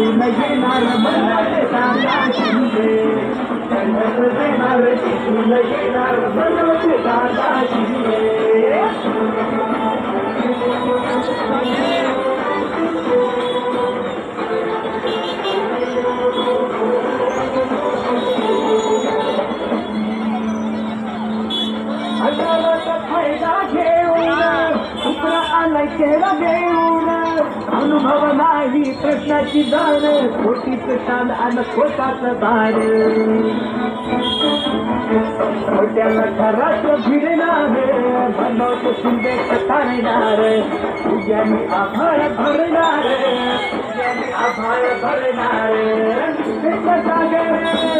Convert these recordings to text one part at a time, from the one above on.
टिकून येणार मनोज दादा अनुभव नाही प्रश्नाची जाण खोटीच शान आणि खोटाच बाण खोट्याला घरात भिडणार बनवत शिंदे तारणार उद्याने आभाळ भरणार उद्याने आभाळ भरणार. जागर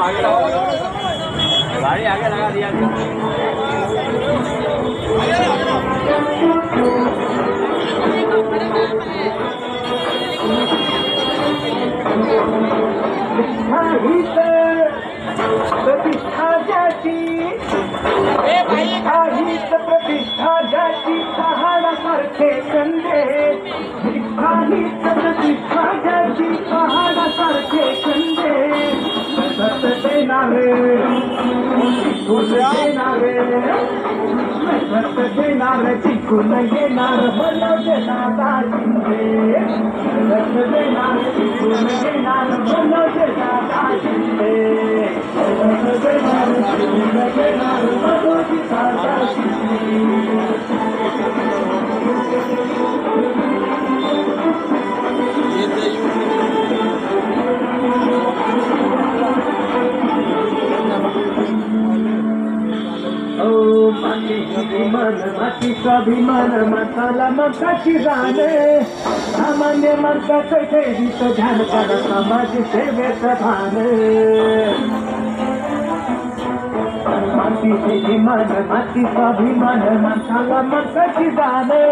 आगे लगाओ गाड़ी आगे लगा दिया प्रतिष्ठा प्रतिष्ठा हित प्रतिष्ठा ज्याची पहाडासारखे कंदे प्रतिष्ठा हित प्रतिष्ठा ज्याची पहाडासारखे कंदे सत देणारे गुण देणारे सत देणारे टिकून येणार मनोज दादा शिंदे सत देणारे टिकून येणार मनोज ओ माती अभिमान मातीचा अभिमान माताला मकाची रान सामान्य माणसाचं ठेवीत ध्यान करा समाज सेवेचं भान. मातीचे अभिमान मातीचा अभिमान माणसाला मकाची जाणे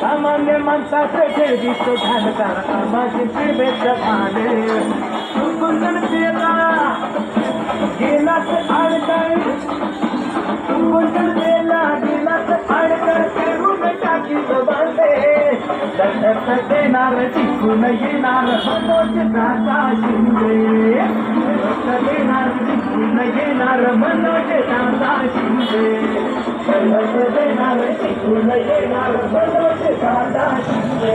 सामान्य माणसाचं ठेवीत ध्यान करा समाज सेवेचं भान. తట్టే నార చిక్కునయ్యే నార మనోజ్ దాసాసిందే. తట్టే నార చిక్కునయ్యే నార మనోజ్ దాసాసిందే. తట్టే నార చిక్కునయ్యే నార మనోజ్ దాసాసిందే.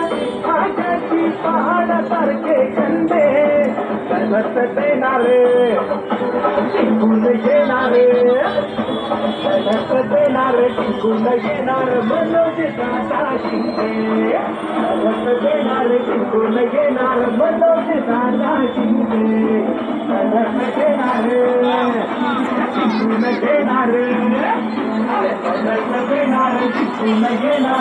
पहाडासारखे कंदे सर्वत देणारे टिकून येणारे सर्वत देणारे टिकून येणार मनोज दादा शिंदे सर्वत देणारे टिकून येणार मनोज दादा शिंदे सर्वत देणारे टिकून येणारे सर्वत देणारे Imagina,